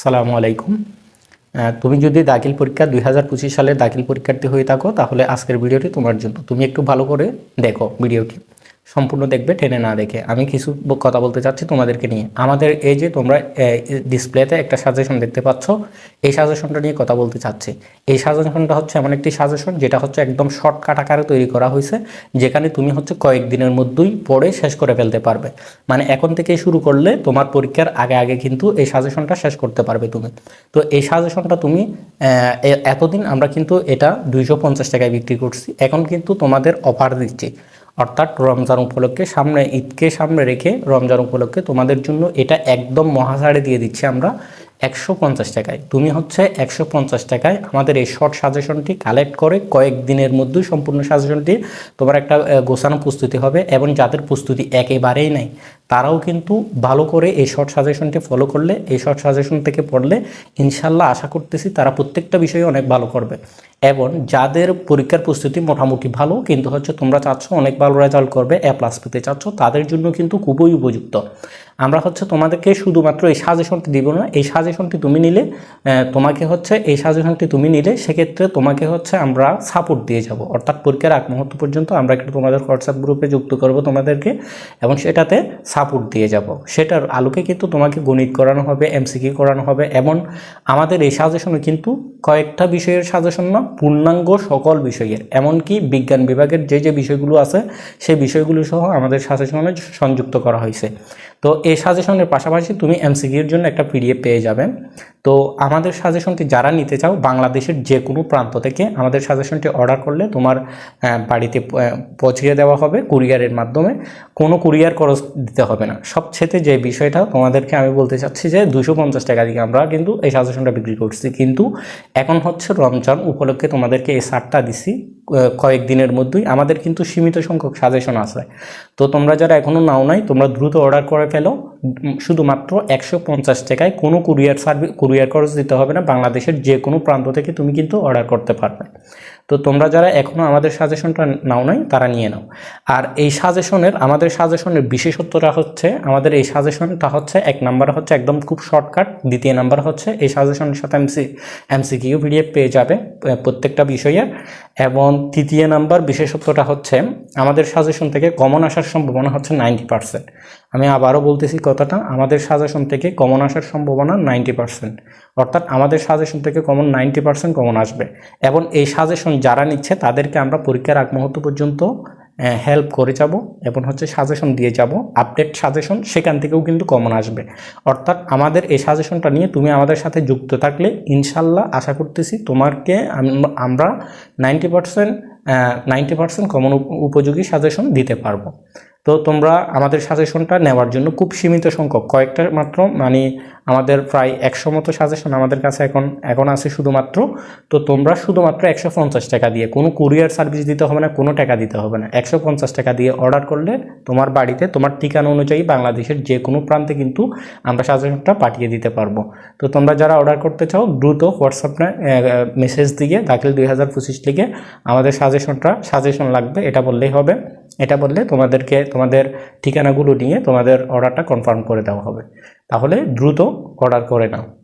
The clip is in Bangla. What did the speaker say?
সালামু আলাইকুম। তুমি যদি দাখিল পরীক্ষা দুই হাজার পঁচিশ সালের দাখিল পরীক্ষার্থী হয়ে থাকো, তাহলে আজকের ভিডিওটি তোমার জন্য। তুমি একটু ভালো করে দেখো ভিডিওটি। সম্পূর্ণ দেখবে, টেনে না দেখে। আমি কিছু কথা বলতে চাচ্ছি তোমাদেরকে নিয়ে। আমাদের এই যে তোমরা ডিসপ্লেতে একটা সাজেশন দেখতে পাচ্ছ, এই সাজেশনটা নিয়ে কথা বলতে চাচ্ছি। এই সাজেশনটা হচ্ছে এমন একটি সাজেশন যেটা হচ্ছে একদম শর্টকাট আকারে তৈরি করা হয়েছে, যেখানে তুমি হচ্ছে কয়েকদিনের মধ্যেই পড়ে শেষ করে ফেলতে পারবে। মানে এখন থেকে শুরু করলে তোমার পরীক্ষার আগে আগে কিন্তু এই সাজেশনটা শেষ করতে পারবে তুমি। তো এই সাজেশনটা তুমি এতদিন আমরা কিন্তু এটা দুইশো পঞ্চাশ টাকায় বিক্রি করছি। এখন কিন্তু তোমাদের অফার দিচ্ছি। অর্থাৎ রমজান উপলক্ষে সামনে ঈদকে সামনে রেখে রমজান উপলক্ষে তোমাদের জন্য এটা একদম মহাসাড়ে দিয়ে দিচ্ছি আমরা একশো পঞ্চাশ টাকায়। তুমি হচ্ছে একশো পঞ্চাশ টাকায় আমাদের এই শর্ট সাজেশনটি কালেক্ট করে কয়েক দিনের মধ্যেই সম্পূর্ণ সাজেশনটি তোমার একটা গোছানো প্রস্তুতি হবে এবং যাদের প্রস্তুতি একেবারেই নাই তারাও কিন্তু ভালো করে এই শর্ট সাজেশনটি ফলো করলে, এই শর্ট সাজেশন থেকে পড়লে ইনশাল্লাহ আশা করতেছি তারা প্রত্যেকটা বিষয়ে অনেক ভালো করবে। এবং যাদের পরীক্ষার প্রস্তুতি মোটামুটি ভালো, কিন্তু হচ্ছে তোমরা চাচ্ছ অনেক ভালো রেজাল্ট করবে এ প্লাস পেতে চাচ্ছ, তাদের জন্য কিন্তু খুবই উপযুক্ত। আমরা হচ্ছে তোমাদেরকে শুধুমাত্র এই সাজেশনটি দিব না, এই সাজেশনটি তুমি নিলে তোমাকে হচ্ছে এই সাজেশনটি তুমি নিলে, সেক্ষেত্রে তোমাকে হচ্ছে আমরা সাপোর্ট দিয়ে যাব। অর্থাৎ পরীক্ষার আগ মুহূর্ত পর্যন্ত আমরা একটা তোমাদের হোয়াটসঅ্যাপ গ্রুপে যুক্ত করব তোমাদেরকে, এবং সেটাতে সাপোর্ট দিয়ে যাব। সেটার আলোকে কিন্তু তোমাকে গণিত করানো হবে এমসিকিউ করানো হবে এবং আমাদের এই সাজেশনে কিন্তু কয়েকটা বিষয়ের সাজেশন না, পূর্ণাঙ্গ সকল বিষয়ের। এমনকি বিজ্ঞান বিভাগের যে যে বিষয়গুলো আছে, সেই বিষয়গুলো সহ আমাদের সাজেশনে সংযুক্ত করা হয়েছে। তো এই সাজেশনের পাশাপাশি তুমি এমসিকিউর জন্য একটা পিডিএফ পেয়ে যাবে। তো আমাদের সাজেশনটি যারা নিতে চাও, বাংলাদেশের যে কোনো প্রান্ত থেকে আমাদের সাজেশনটি অর্ডার করলে তোমার বাড়িতে পৌঁছিয়ে দেওয়া হবে কুরিয়ারের মাধ্যমে। কোনো কুরিয়ার খরচ দিতে হবে না। সবচেয়ে যে বিষয়টা তোমাদেরকে আমি বলতে চাচ্ছি যে দুশো পঞ্চাশ টাকা দিকে আমরা কিন্তু এই সাজেশনটা বিক্রি করছি। কিন্তু এখন হচ্ছে রমজান উপলক্ষে তোমাদেরকে এই সারটা দিছি। কয়েকদিনের মধ্যেই। আমাদের কিন্তু সীমিত সংখ্যক সাজেশন আছে। তো তোমরা যারা এখনও নাও নাই, তোমরা দ্রুত অর্ডার করে ফেলো। শুধুমাত্র একশো পঞ্চাশ টাকায় কোনো কুরিয়ার সার্ভিস কুরিয়ার খরচ দিতে হবে না। বাংলাদেশের যে কোনো প্রান্ত থেকে তুমি কিন্তু অর্ডার করতে পারবে। তো তোমরা যারা এখনও আমাদের সাজেশনটা নাও নাই, তারা নিয়ে নাও। আর এই সাজেশনের আমাদের সাজেশনের বিশেষত্বটা হচ্ছে, আমাদের এই সাজেশনটা হচ্ছে এক নাম্বার হচ্ছে একদম খুব শর্টকাট দ্বিতীয় নাম্বার হচ্ছে এই সাজেশনের সাথে এমসি এমসিকিউ পিডিএফ পেয়ে যাবে প্রত্যেকটা বিষয়ের এবং তৃতীয় নাম্বার বিশেষত্বটা হচ্ছে, আমাদের সাজেশন থেকে কমন আসার সম্ভাবনা হচ্ছে নাইনটি পার্সেন্ট আমি আবারও বলতেছি কথাটা, আমাদের সাজেশন থেকে কমন আসার সম্ভাবনা নাইনটি পার্সেন্ট অর্থাৎ আমাদের সাজেশন থেকে কমন নাইনটি পার্সেন্ট কমন আসবে। এবং এই সাজেশন যারা নিচ্ছে, তাদেরকে আমরা পরীক্ষার আগ মুহূর্ত পর্যন্ত হেল্প করে যাব এবং হচ্ছে সাজেশন দিয়ে যাব আপডেট সাজেশন সেখান থেকেও কিন্তু কমন আসবে। অর্থাৎ আমাদের এই সাজেশনটা নিয়ে তুমি আমাদের সাথে যুক্ত থাকলে ইনশাল্লাহ আশা করতেছি তোমাকে আমরা ninety percent ninety percent common উপযোগী সাজেশন দিতে পারব। তো তোমরা আমাদের সাজেশনটা নেওয়ার জন্য খুব সীমিত সংখ্যক। কয়েকটা মাত্র মানে আমাদের প্রায় একশো মতো সাজেশন আমাদের কাছে এখন এখন আছে শুধুমাত্র। তো তোমরা শুধুমাত্র একশো পঞ্চাশ টাকা দিয়ে, কোনো কুরিয়ার সার্ভিস দিতে হবে না, কোনো টাকা দিতে হবে না। একশো পঞ্চাশ টাকা দিয়ে অর্ডার করলে তোমার বাড়িতে, তোমার ঠিকানা অনুযায়ী বাংলাদেশের যে কোনো প্রান্তে কিন্তু আমরা সাজেশনটা পাঠিয়ে দিতে পারব। তো তোমরা যারা অর্ডার করতে চাও, দ্রুত হোয়াটসঅ্যাপে মেসেজ দিয়ে দাখিল দুই হাজার পঁচিশ লিখে আমাদের সাজেশনটা, সাজেশন লাগবে, এটা বললেই হবে। এটা বললে তোমাদেরকে তোমাদের ঠিকানাগুলো নিয়ে তোমাদের অর্ডারটা কনফার্ম করে দেওয়া হবে। তাহলে দ্রুত অর্ডার করে নাও।